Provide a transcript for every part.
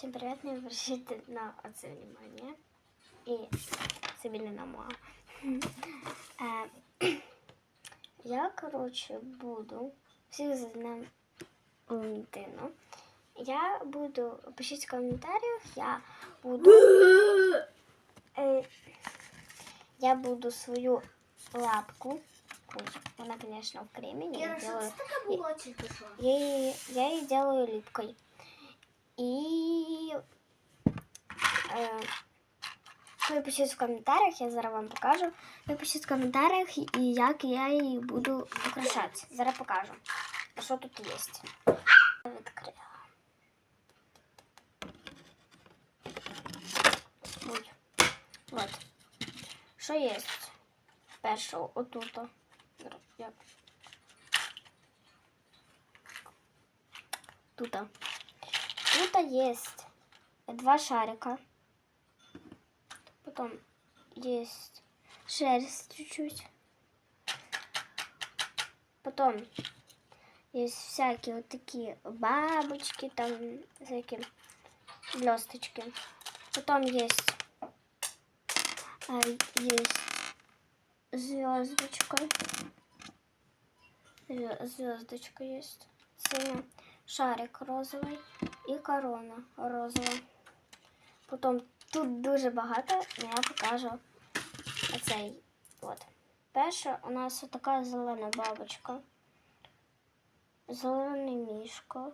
Всем привет, не обращайте на это внимание. И себе не на мало. Е, Я, короче, буду всіх з Днем Валентину. Я буду, пишіть в коментарях, я буду, е, я буду свою лапку, ой, вона, конечно, в кремені, я Кіра, що делаю, це таке було тільки що? я її, я її делаю липкой. І е, ви в коментарях, я зараз вам покажу. Ви в коментарях, і як я її буду украшати. Зараз покажу. А що тут є? Відкрила. Ой. Вот. Що є? Перше, отут. Тут. Тут есть два шарика. Потом есть шерсть чуть-чуть. Потом есть всякие вот такие бабочки, там всякие блесточки. Потом есть, а, есть звездочка. Звездочка есть. Синя. Шарик розовий і корона розова. Потім тут дуже багато, але я покажу оцей. От. Перша у нас така зелена бабочка. Зелений мішко.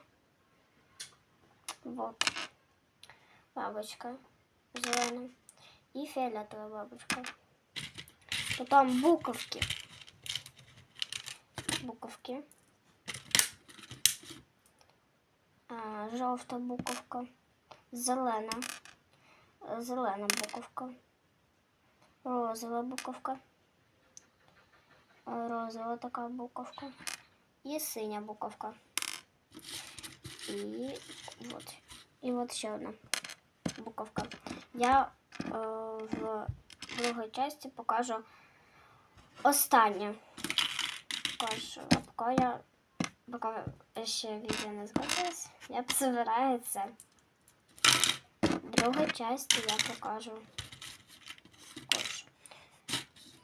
Вот. Бабочка зелена. І фіолетова бабочка. Потім буковки. Буковки. А, жовта буковка, зелена, е, зелена буковка, розова буковка, розова така буковка і синя буковка. І от, і от ще одна буковка. Я е, в другій часті покажу останнє. Покажу, а поки я поки ще відео не згодилось, я собираю це. Друга часть я покажу. Також.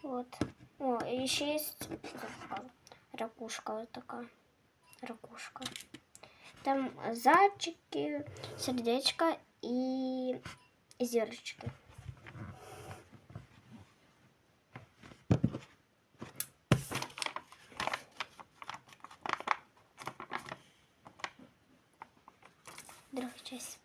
От. О, і ще є така ракушка ось така. Ракушка. Там зайчики, сердечко і зірочки. другий час.